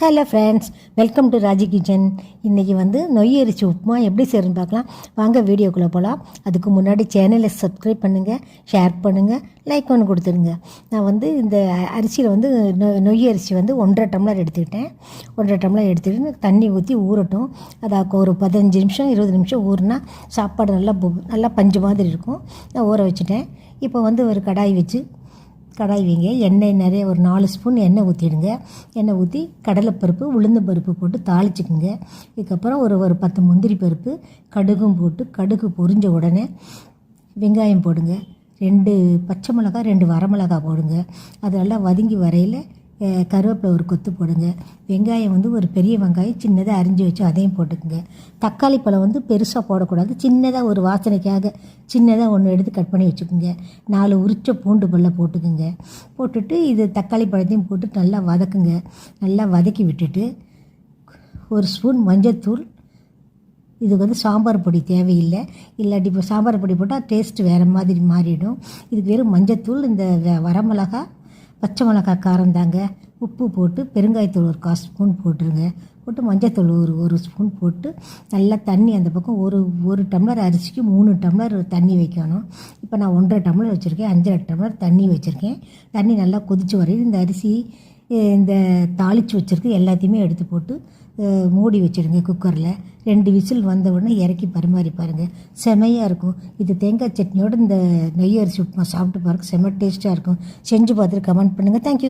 Hello friends welcome to Raji kitchen இன்றைக்கி வந்து நொய் அரிசி உப்புமா எப்படி செய்யறதுன்னு பார்க்கலாம். வாங்க வீடியோக்குள்ளே போகலாம் அதுக்கு முன்னாடி சேனலை சப்ஸ்கிரைப் பண்ணுங்கள் ஷேர் பண்ணுங்கள் லைக் ஒன்று கொடுத்துருங்க நான் வந்து இந்த அரிசியில் வந்து நொ- நொய் அரிசி வந்து ஒன்றரை டம்ளர் எடுத்துக்கிட்டேன். ஒன்றரை டம்ளர் எடுத்துக்கிட்டு தண்ணி ஊற்றி ஊறட்டும். அது ஒரு பதினஞ்சு நிமிஷம் இருபது நிமிஷம் ஊறினா சாப்பாடு நல்லா நல்லா பஞ்சு மாதிரி இருக்கும். நான் ஊற வச்சுட்டேன். இப்போ வந்து ஒரு கடாய் வச்சு கடாய் வைங்க எண்ணெய் நிறைய ஒரு நாலு ஸ்பூன் எண்ணெய் ஊற்றிடுங்க எண்ணெய் ஊற்றி கடலைப்பருப்பு உளுந்து பருப்பு போட்டு தாளிச்சுக்குங்க. இதுக்கப்புறம் ஒரு ஒரு பத்து முந்திரி பருப்பு கடுகும் போட்டு கடுகு பொரிஞ்ச உடனே வெங்காயம் போடுங்க. ரெண்டு பச்சை மிளகாய் ரெண்டு வரமிளகாய் போடுங்க. அதெல்லாம் வதங்கி வரையில் கருவேப்பிலை ஒரு கொத்து போடுங்க. வெங்காயம் வந்து ஒரு பெரிய வெங்காயம் சின்னதாக அரிஞ்சு வச்சு அதையும் போட்டுக்குங்க. தக்காளி பழம் வந்து பெருசாக போடக்கூடாது சின்னதாக ஒரு வாசனைக்காக சின்னதாக ஒன்று எடுத்து கட் பண்ணி வச்சுக்கோங்க. நாலு உரிச்ச பூண்டு பல்ல போட்டுக்குங்க. போட்டுட்டு இது தக்காளி பழத்தையும் போட்டு நல்லா வதக்குங்க. நல்லா வதக்கி விட்டுட்டு ஒரு ஸ்பூன் மஞ்சத்தூள். இது வந்து சாம்பார் பொடி தேவையில்லை. இல்லாட்டி இப்போ சாம்பார் பொடி போட்டால் டேஸ்ட் வேறு மாதிரி மாறிடும். இதுக்கு வெறும் மஞ்சத்தூள். இந்த வ- வரமிளகா பச்சை மிளகா காரம் தாங்க. உப்பு போட்டு பெருங்காயத்தூள் ஒரு கால் ஸ்பூன் போட்டுருங்க. போட்டு மஞ்சத்தூள் ஒரு ஒரு ஸ்பூன் போட்டு நல்லா தண்ணி அந்த பக்கம் ஒரு ஒரு டம்ளர் அரிசிக்கு மூணு டம்ளர் தண்ணி வைக்கணும். இப்போ நான் ஒன்றரை டம்ளர் வச்சுருக்கேன் அஞ்சரை டம்ளர் தண்ணி வச்சுருக்கேன். தண்ணி நல்லா கொதிச்சு வரையும் இந்த அரிசி இந்த தாளித்து வச்சுருக்கு எல்லாத்தையுமே எடுத்து போட்டு மூடி வச்சிடுங்க குக்கரில் ரெண்டு விசில் வந்த உடனே இறக்கி பரிமாறி பாருங்கள் செமையாக இருக்கும். இது தேங்காய் சட்னியோடு இந்த நெய் அரிசி உப்புமா சாப்பிட்டு பாருங்க. செம்ம டேஸ்ட்டாக இருக்கும். செஞ்சு பார்த்துட்டு கமெண்ட் பண்ணுங்கள் தேங்க்யூ